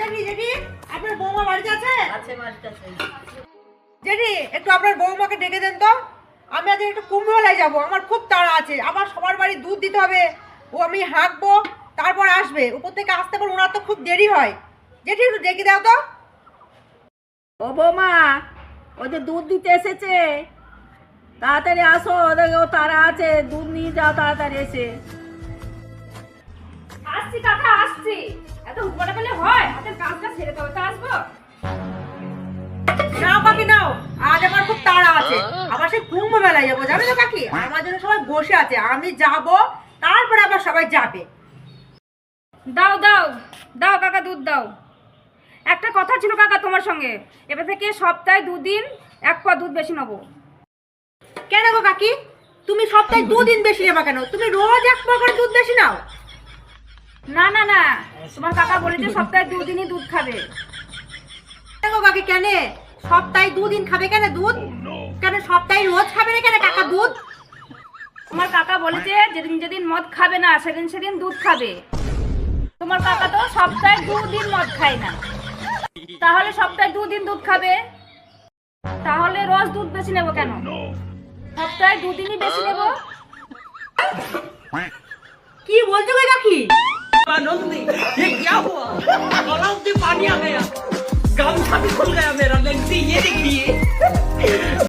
জেঠি জেঠি? আপনার বৌমা বাড়িতে আছে? আছে বাড়িতে আছে। জেঠি একটু আপনার বৌমাকে ডেকে দেন তো। আমি আজ একটু কুম্ভ মেলায় যাব। আমার খুব তাড়া আছে। আবার সবার বাড়ি দুধ দিতে হবে। ও আমি হাঁকবো তারপর আসবে। উপর থেকে আসতে পার ওনার তো খুব দেরি হয়। জেঠি একটু ডেকে দাও তো। ও বৌমা ওই যে দুধ দিতে এসেছে। তাড়াতাড়ি আসো ওদের ও তারা আছে। দুধ নিয়ে যাও তাড়াতাড়ি এসে। আসছি কাকা আসছি। আছে। আবার সেই কুম্ভ মেলায় যাব জানো তো কাকি? আমার জন্য সবাই বসে আছে আমি যাব তারপরে আবার সবাই যাবে। দাও দাও দাও কাকা দুধ দাও। একটা কথা ছিল কাকা তোমার সঙ্গে এবার থেকে সপ্তাহে দুদিন এক পা দুধ বেশি নেব। কেন গো কাকি? তুমি সপ্তাহে দুদিন বেশি নেবা কেন? তুমি রোজ এক পা করে দুধ বেশি নাও। না না না তোমার কাকা বলেছে সপ্তাহে দুদিনই দুধ খাবে। কেন গো কাকি কেন? সপ্তাহে দুদিন খাবে কেন দুধ কেন সপ্তাহে রোজ খাবে না কেন কাকা দুধ তোমার কাকা বলেছে যেদিন যেদিন মদ খাবে না সেদিন সেদিন দুধ খাবে তোমার কাকা তো সপ্তাহে দুদিন মদ খায় না তাহলে সপ্তাহে দুদিন দুধ খাবে তাহলে রোজ দুধ বেশি নেবো কেন সপ্তাহে দুদিনই বেশি নেবো কি বলছো গো কাকি नंदी ये क्या हुआ गलाव से पानी आ गया गमछा भी खुल गया मेरा नंदी ये देखिए